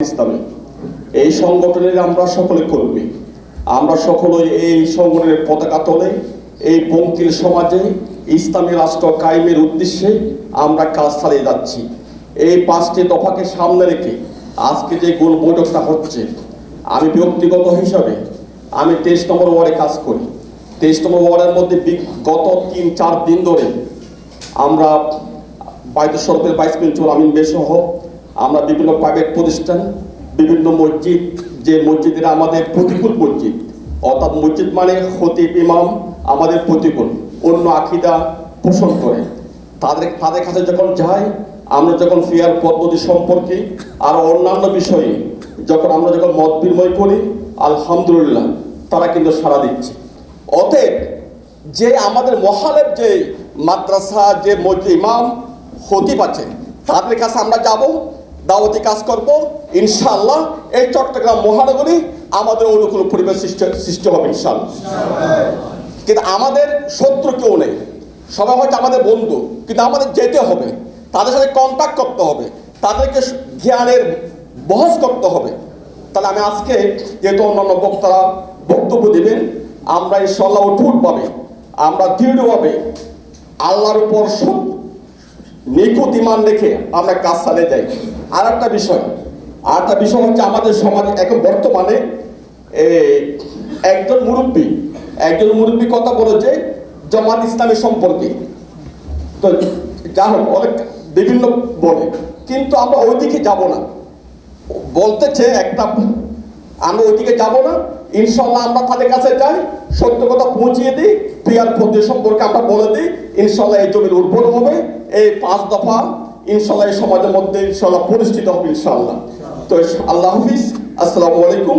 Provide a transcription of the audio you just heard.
ইসলামী, এই সংগঠনের আমরা সকলে কর্মী। আমরা সকলে এই সংগঠনের পতাকা তোলে, এই পঙ্কিল সমাজে ইসলামী রাষ্ট্র কায়েমের উদ্দেশ্যে আমরা কাজ চালিয়ে যাচ্ছি। এই পাঁচটি দফাকে সামনে রেখে আজকে যে গোল বৈঠকটা হচ্ছে, আমি ব্যক্তিগত হিসাবে আমি তেইশ নম্বর ওয়ার্ডে কাজ করি। তেইশ নম্বর ওয়ার্ডের মধ্যে গত তিন, চার দিন ধরে আমরা বায়ু সড়কের ভাইস প্রিন্সিপাল আমিন বেসহ আমরা বিভিন্ন প্রাইভেট প্রতিষ্ঠান, বিভিন্ন মসজিদ, যে মসজিদের আমাদের প্রতিকূল মসজিদ। অর্থাৎ মসজিদ মানে খতিব ইমাম আমাদের প্রতিকূল, অন্য আখিদা পোষণ করে। তাদের তাদের কাছে যখন যাই, আমরা যখন ফেয়ার পদ্ধতি সম্পর্কে আর অন্যান্য বিষয়ে যখন আমরা যখন মত বিনিময় করি, আলহামদুলিল্লাহ, তারা কিন্তু সাড়া দিচ্ছে। অতএব যে আমাদের মহালের যে মাদ্রাসা, যে মসজিদ ইমাম, খতিব আছে, তাদের কাছে আমরা যাব দাওয়াতি কাজ করব। ইনশাআল্লাহ এই চট্টগ্রাম মহানগরী আমাদের অনুকূল পরিবেশ সৃষ্টি সৃষ্টি হবে ইনশাআল্লাহ। কিন্তু আমাদের শত্রু কেউ নেই। সবাই হচ্ছে আমাদের বন্ধু, কিন্তু আমাদের যেতে হবে। তাদের সাথে কন্ট্যাক্ট করতে হবে। তাদেরকে জ্ঞানের বহস করতে হবে। তাহলে আমি আজকে যেহেতু অন্যান্য বক্তারা বক্তব্য দেবেন, আমরা এই সল্লাহ ইনশাল্লাহ অটুটভাবে, আমরা দৃঢ়ভাবে আল্লাহর উপর নিখুঁত ইমান রেখে আমরা কাজ চালিয়ে যাই। আর একটা বিষয় আর একটা বিষয় হচ্ছে আমাদের সমাজে এখন বর্তমানে একজন মুরব্বী একজন মুরব্বী কথা বলেছে জামাত ইসলামী সম্পর্কে। তো যা হোক, অনেক বিভিন্ন বলে, কিন্তু আমরা ওইদিকে যাব না। বলতেছে একটা আমরা ওইদিকে যাব না। ইনশাল্লাহ আমরা তাদের কাছে যাই, সত্য কথা পৌঁছিয়ে দিই প্রিয়ার পদ্ধতি সম্পর্কে আমরা বলে দিই, ইনশাল্লাহ এই জমির উর্বর হবে। এই পাঁচ দফা ইনশাল্লাহ এই সমাজের মধ্যে ইনশাল্লাহ প্রতিষ্ঠিত হবে ইনশাল্লাহ। তো আল্লাহ হাফিজ, আসসালামু আলাইকুম।